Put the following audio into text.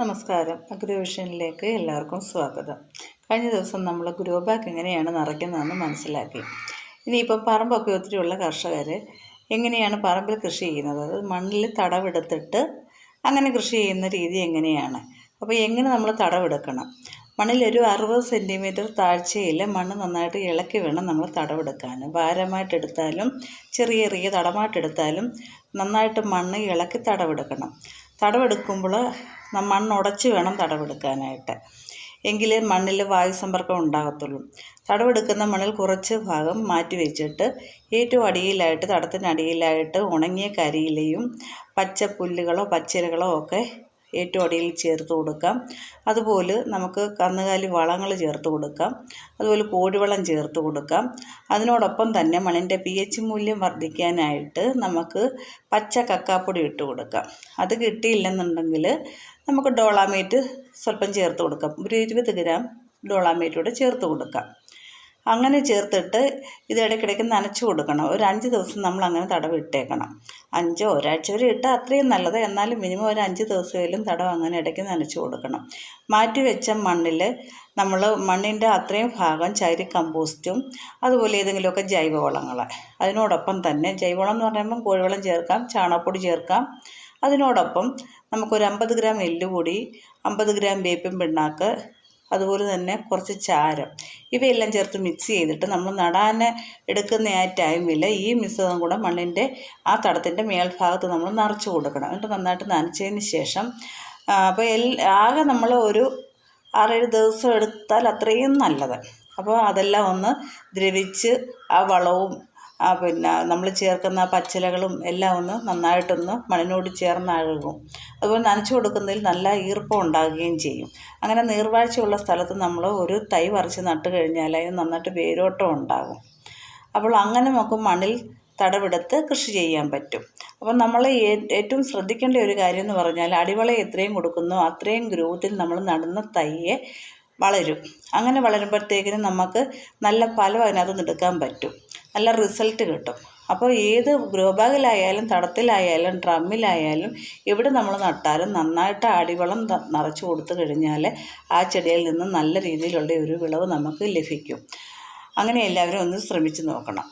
നമസ്കാരം. അഗ്രവിഷനിലേക്ക് എല്ലാവർക്കും സ്വാഗതം. കഴിഞ്ഞ ദിവസം നമ്മൾ ഗ്രോ ബാക്ക് എങ്ങനെയാണ് നിറയ്ക്കുന്നതെന്ന് മനസ്സിലാക്കി. ഇനിയിപ്പം പറമ്പൊക്കെ ഒത്തിരിയുള്ള കർഷകർ എങ്ങനെയാണ് പറമ്പിൽ കൃഷി ചെയ്യുന്നത്? അത് മണ്ണിൽ തടവെടുത്തിട്ട് അങ്ങനെ കൃഷി ചെയ്യുന്ന രീതി എങ്ങനെയാണ്? അപ്പോൾ എങ്ങനെ നമ്മൾ തടവെടുക്കണം? മണ്ണിൽ ഒരു അറുപത് സെന്റിമീറ്റർ താഴ്ചയിൽ മണ്ണ് നന്നായിട്ട് ഇളക്കി വേണം നമ്മൾ തടവെടുക്കാൻ. ഭാരമായിട്ടെടുത്താലും ചെറിയ ചെറിയ തടമായിട്ടെടുത്താലും നന്നായിട്ട് മണ്ണ് ഇളക്കി തടവെടുക്കണം. തടവെടുക്കുമ്പോൾ മണ്ണ് ഉടച്ച് വേണം തടവെടുക്കാനായിട്ട്. എങ്കിലേ മണ്ണിൽ വായു സമ്പർക്കം ഉണ്ടാകത്തുള്ളൂ. തടവെടുക്കുന്ന മണ്ണിൽ കുറച്ച് ഭാഗം മാറ്റി വെച്ചിട്ട് ഏറ്റവും അടിയിലായിട്ട് തടത്തിനടിയിലായിട്ട് ഉണങ്ങിയ കരിയിലയും പച്ച പുല്ലുകളോ പച്ചിലകളോ ഒക്കെ ഏറ്റവും അടിയിൽ ചേർത്ത് കൊടുക്കാം. അതുപോലെ നമുക്ക് കന്നുകാലി വളങ്ങൾ ചേർത്ത് കൊടുക്കാം. അതുപോലെ കോഴിവളം ചേർത്ത് കൊടുക്കാം. അതിനോടൊപ്പം തന്നെ മണ്ണിന്റെ പി എച്ച് മൂല്യം വർദ്ധിക്കാനായിട്ട് നമുക്ക് പച്ച കക്കാപ്പൊടി ഇട്ട് കൊടുക്കാം. അത് കിട്ടിയില്ലെന്നുണ്ടെങ്കിൽ നമുക്ക് ഡോളാമേറ്റ് സ്വല്പം ചേർത്ത് കൊടുക്കാം. ഒരു ഇരുപത് ഗ്രാം ഡോളാമേറ്റ് കൂടെ ചേർത്ത് കൊടുക്കാം. അങ്ങനെ ചേർത്തിട്ട് ഇത് ഇടയ്ക്കിടയ്ക്ക് നനച്ചു കൊടുക്കണം. ഒരു അഞ്ച് ദിവസം നമ്മൾ അങ്ങനെ തടവ് ഇട്ടേക്കണം. അഞ്ചോ ഒരാഴ്ച വരെ ഇട്ടാൽ അത്രയും നല്ലത്. എന്നാലും മിനിമം ഒരു അഞ്ച് ദിവസമെങ്കിലും തടവ് അങ്ങനെ ഇടയ്ക്ക് നനച്ചു കൊടുക്കണം. മാറ്റി വെച്ച മണ്ണിൽ നമ്മൾ മണ്ണിന്റെ അത്രയും ഭാഗം ചരി കമ്പോസ്റ്റും അതുപോലെ ഏതെങ്കിലുമൊക്കെ ജൈവവളങ്ങൾ അതിനോടൊപ്പം തന്നെ ജൈവവളം എന്ന് പറയുമ്പം കോഴിവളം ചേർക്കാം ചാണകപ്പൊടി ചേർക്കാം. അതിനോടൊപ്പം നമുക്കൊരു അമ്പത് ഗ്രാം എല്ലുപൊടി അമ്പത് ഗ്രാം വേപ്പിൻ പിണ്ണാക്ക് അതുപോലെ തന്നെ കുറച്ച് ചാരം. ഇവയെല്ലാം ചേർത്ത് മിക്സ് ചെയ്തിട്ട് നമ്മൾ നടാൻ എടുക്കുന്ന ആ ടൈമിൽ ഈ മിശ്രിതം കൂടെ മണ്ണിന്റെ ആ തടത്തിന്റെ മേൽഭാഗത്ത് നമ്മൾ നിറച്ച് കൊടുക്കണം. എന്നിട്ട് നന്നായിട്ട് നനച്ചതിന് ശേഷം അപ്പോൾ എൽ ആകെ നമ്മൾ ഒരു ആറേഴ് ദിവസം എടുത്താൽ അത്രയും നല്ലത്. അപ്പോൾ അതെല്ലാം ഒന്ന് ദ്രവിച്ച് ആ വളവും പിന്നെ നമ്മൾ ചേർക്കുന്ന പച്ചിലകളും എല്ലാം ഒന്ന് നന്നായിട്ടൊന്ന് മണ്ണിനോട് ചേർന്ന് അഴുകും അതുപോലെ നനച്ചു കൊടുക്കുന്നതിൽ നല്ല ഈർപ്പം ഉണ്ടാകുകയും ചെയ്യും. അങ്ങനെ നീർവാഴ്ചയുള്ള സ്ഥലത്ത് നമ്മൾ ഒരു തൈ പറിച്ച് നട്ട് കഴിഞ്ഞാൽ അതിന് നന്നായിട്ട് വേരോട്ടം ഉണ്ടാകും. അപ്പോൾ അങ്ങനെ നമുക്ക് മണ്ണിൽ തടവെടുത്ത് കൃഷി ചെയ്യാൻ പറ്റും. അപ്പം നമ്മൾ ഏറ്റവും ശ്രദ്ധിക്കേണ്ട ഒരു കാര്യം എന്ന് പറഞ്ഞാൽ അടിവള എത്രയും കൊടുക്കുന്നു അത്രയും ഗ്രോത്തിൽ നമ്മൾ നടുന്ന തൈയെ വളരും. അങ്ങനെ വളരുമ്പോഴത്തേക്കിനും നമുക്ക് നല്ല ഫലം അതിനകത്ത് നിന്ന് എടുക്കാൻ പറ്റും. നല്ല റിസൾട്ട് കിട്ടും. അപ്പോൾ ഏത് ഗ്രോ ബാഗിലായാലും തടത്തിലായാലും ഡ്രമ്മിലായാലും എവിടെ നമ്മൾ നട്ടാലും നന്നായിട്ട് അടിവളം നിറച്ച് കൊടുത്തു കഴിഞ്ഞാൽ ആ ചെടിയിൽ നിന്ന് നല്ല രീതിയിലുള്ള ഒരു വിളവ് നമുക്ക് ലഭിക്കും. അങ്ങനെ എല്ലാവരും ഒന്ന് ശ്രമിച്ചു നോക്കണം.